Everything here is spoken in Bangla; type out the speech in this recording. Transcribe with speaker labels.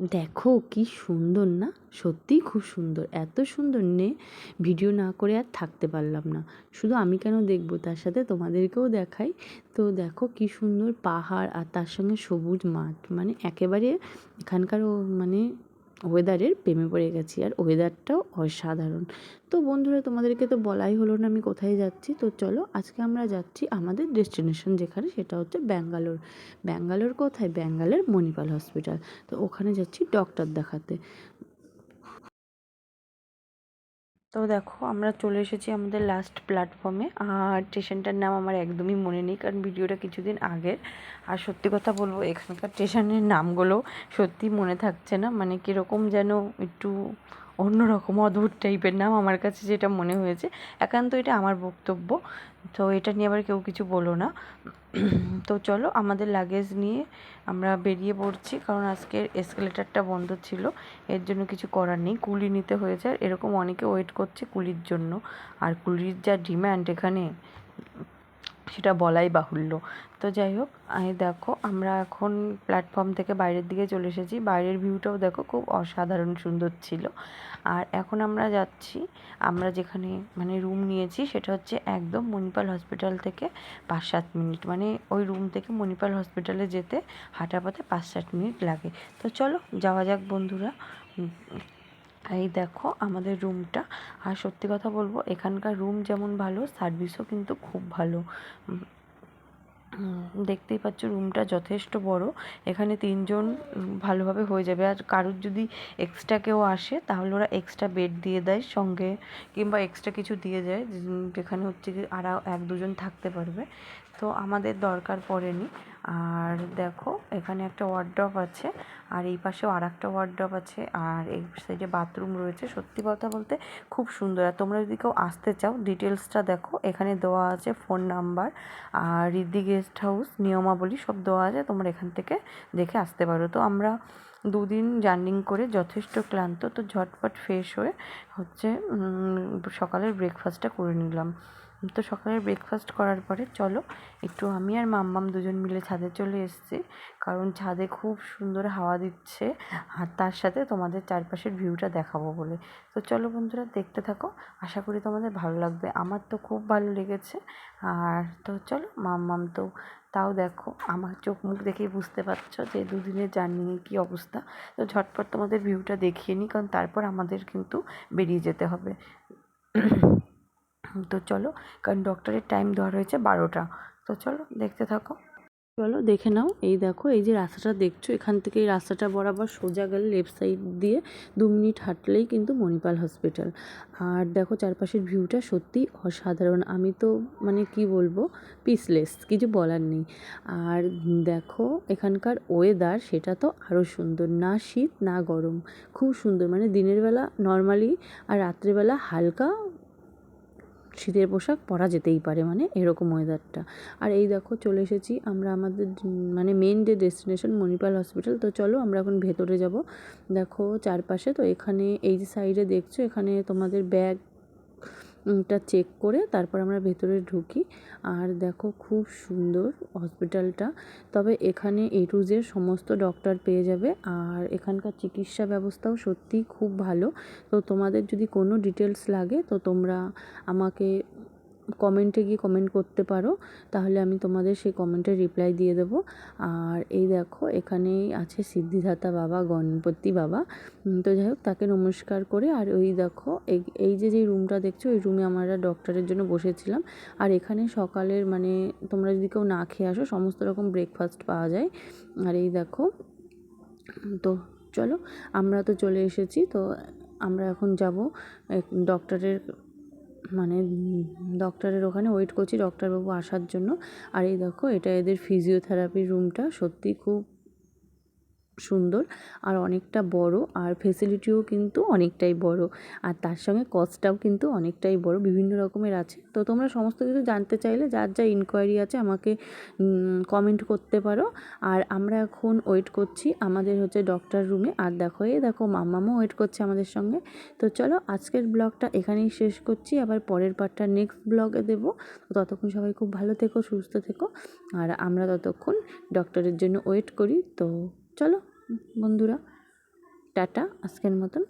Speaker 1: দেখো কি সুন্দর না? সত্যিই খুব সুন্দর। এত সুন্দর নে ভিডিও না করে আর থাকতে পারলাম না। শুধু আমি কেন দেখব? তার সাথে তোমাদেরকেও দেখাই। তো দেখো কি সুন্দর পাহাড় আর তার সঙ্গে সবুজ মাঠ। মানে একেবারে এখানকার মানে ওয়েদারের প্রেমে পড়ে গেছি আর ওয়েদারটাও অসাধারণ। তো বন্ধুরা, তোমাদেরকে তো বলাই হলো না আমি কোথায় যাচ্ছি। তো চলো আজকে আমরা যাচ্ছি আমাদের ডেস্টিনেশন যেখানে, সেটা হচ্ছে ব্যাঙ্গালোর। ব্যাঙ্গালোর কোথায়? ব্যাঙ্গালোর মণিপাল হসপিটাল তো ওখানে যাচ্ছি ডক্টর দেখাতে। তো দেখো, আমরা চলে এসেছি আমাদের লাস্ট প্ল্যাটফর্মে আর স্টেশনটার নাম আমার একদমই মনে নেই, কারণ ভিডিওটা কিছুদিন আগের। আর সত্যি কথা বলব, এখানকার স্টেশনের নামগুলো সত্যি মনে থাকছে না। মানে কীরকম যেন একটু অন্যরকম অদ্ভুত টাইপের নাম আমার কাছে যেটা মনে হয়েছে। একান্ত এটা আমার বক্তব্য। তো এটা নিয়ে আবার কেউ কিছু বলো না। তো চলো আমাদের লাগেজ নিয়ে আমরা বেরিয়ে পড়ছি, কারণ আজকের এসকেলেটারটা বন্ধ ছিল। এর জন্য কিছু করার নেই। কুলি নিতে হয়েছে। আর এরকম অনেকে ওয়েট করছে কুলির জন্য। আর কুলির যা ডিম্যান্ড এখানে সেটা বলাই বাহুল্য। তো যাই হোক এই দেখো আমরা এখন প্ল্যাটফর্ম থেকে বাইরের দিকে চলে এসেছি। বাইরের ভিউটাও দেখো খুব অসাধারণ সুন্দর ছিল। আর এখন আমরা যাচ্ছি, আমরা যেখানে মানে রুম নিয়েছি সেটা হচ্ছে একদম মণিপাল হসপিটাল থেকে পাঁচ সাত মিনিট। মানে ওই রুম থেকে মণিপাল হসপিটালে যেতে হাঁটা পথে পাঁচ সাত মিনিট লাগে। তো চলো, যাওয়া যাক বন্ধুরা। এই দেখো আমাদের রুমটা আর সত্যি কথা বলব, এখানকার রুম যেমন ভালো সার্ভিসও কিন্তু খুব ভালো। দেখতেই পাচ্ছ রুমটা যথেষ্ট বড়। এখানে তিনজন ভালোভাবে হয়ে যাবে। আর কারোর যদি এক্সট্রা কেউ আসে, তাহলে ওরা এক্সট্রা বেড দিয়ে দেয় সঙ্গে, কিংবা এক্সট্রা কিছু দিয়ে যায় যেখানে হচ্ছে কি আর এক দুজন থাকতে পারবে। তো আমাদের দরকার পড়েনি। আর দেখো, এখানে একটা ওয়ার্ড্রপ আছে, আর এই পাশেও আর একটা ওয়ার্ড্রপ আছে, আর এই সাইডে বাথরুম রয়েছে। সত্যি কথা বলতে খুব সুন্দর। আর তোমরা যদি কেউ আসতে চাও ডিটেলসটা দেখো। এখানে দেওয়া আছে ফোন নাম্বার আর রিদ্ধি গেস্ট হাউস নিয়মাবলী সব দেওয়া আছে, তোমরা এখান থেকে দেখে আসতে পারো। তো আমরা দুদিন জার্নিং করে যথেষ্ট ক্লান্ত, তো ঝটপট ফ্রেশ হয়ে হচ্ছে সকালের ব্রেকফাস্টটা করে নিলাম। তো সকালে ব্রেকফাস্ট করার পরে, চলো একটু আমি আর মাম্মাম দুজন মিলে ছাদে চলে এসেছি। কারণ ছাদে খুব সুন্দর হাওয়া দিচ্ছে আর তার সাথে তোমাদের চারপাশের ভিউটা দেখাবো বলে। তো চলো বন্ধুরা, দেখতে থাকো। আশা করি তোমাদের ভালো লাগবে। আমার তো খুব ভালো লেগেছে। আর তো চলো, মাম্মাম তো তাও দেখো, আমার চোখ মুখ দেখেই বুঝতে পারছ যে দুদিনের জার্নির কী অবস্থা। তো ঝটপট তোমাদের ভিউটা দেখিয়ে নিই, কারণ তারপর আমাদের কিন্তু বেরিয়ে যেতে হবে। তো চলো, কারণ ডক্টরের টাইম দেওয়া রয়েছে বারোটা। তো চলো, দেখতে থাকো। চলো, দেখে নাও। এই দেখো, এই যে রাস্তাটা দেখছ, এখান থেকে এই রাস্তাটা বরাবর সোজা গেলে লেফট সাইড দিয়ে দু মিনিট হাঁটলেই কিন্তু মণিপাল হসপিটাল আর দেখো, চারপাশের ভিউটা সত্যি অসাধারণ। আমি তো মানে কি বলব পিসলেস কিছু বলার নেই। আর দেখো, এখানকার ওয়েদার সেটা তো আরও সুন্দর। না শীত, না গরম। খুব সুন্দর। মানে দিনের বেলা নর্মালি আর রাত্রেবেলা হালকা শীতের পোশাক পরা যেতেই পারে মানে এরকম ওয়েদারটা আর এই দেখো, চলে এসেছি আমরা আমাদের মানে মেন যে ডেস্টিনেশন মণিপাল হসপিটাল তো চলো আমরা এখন ভেতরে যাব। দেখো, চারপাশে তো এখানে, এই যে সাইডে দেখছ, এখানে তোমাদের ব্যাগ টা চেক করে তারপর আমরা ভেতরে ঢুকি। আর দেখো খুব সুন্দর হসপিটালটা তবে এখানে এ টু জেড সমস্ত ডক্টর পেয়ে যাবে। আর এখানকার চিকিৎসা ব্যবস্থাও সত্যিই খুব ভালো। তো তোমাদের যদি কোনো ডিটেলস লাগে, তো তোমরা আমাকে কমেন্টে গিয়ে কমেন্ট করতে পারো, তাহলে আমি তোমাদের সেই কমেন্টের রিপ্লাই দিয়ে দেবো। আর এই দেখো, এখানেই আছে সিদ্ধিদাতা বাবা, গণপতি বাবা। তো যাই হোক, তাকে নমস্কার করে, আর ওই দেখো এই এই যে যে রুমটা দেখছ, ওই রুমে আমরা ডক্টরের জন্য বসেছিলাম। আর এখানে সকালের মানে তোমরা যদি কেউ না খেয়ে আসো, সমস্ত রকম ব্রেকফাস্ট পাওয়া যায়। আর এই দেখো, তো চলো, আমরা তো চলে এসেছি, তো আমরা এখন যাব ডক্টরের মানে ডক্টরের ওখানে ওয়েট করছি ডক্টরবাবু আসার জন্য। আর এই দেখো, এটা এদের ফিজিওথেরাপির রুমটা সত্যিই খুব সুন্দর আর অনেকটা বড় আর ফেসিলিটিও কিন্তু অনেকটাই বড়। আর তার সঙ্গে কস্টটাও কিন্তু অনেকটাই বড়, বিভিন্ন রকমের আছে। তো তোমরা সমস্ত কিছু জানতে চাইলে যার যা ইনকোয়ারি আছে আমাকে কমেন্ট করতে পারো। আর আমরা এখন ওয়েট করছি আমাদের হচ্ছে ডক্টর রুমে আর দেখো এ দেখো মাম্মামও ওয়েট করছে আমাদের সঙ্গে। তো চলো আজকের ব্লগটা এখানেই শেষ করছি। আবার পরের পার্টটা নেক্সট ব্লগে দেবো। তো ততক্ষণ সবাই খুব ভালো থেকো, সুস্থ থেকো। আর আমরা ততক্ষণ ডক্টরের জন্য ওয়েট করি। তো চলো। বন্ধুরা টাটা আজকের মতন।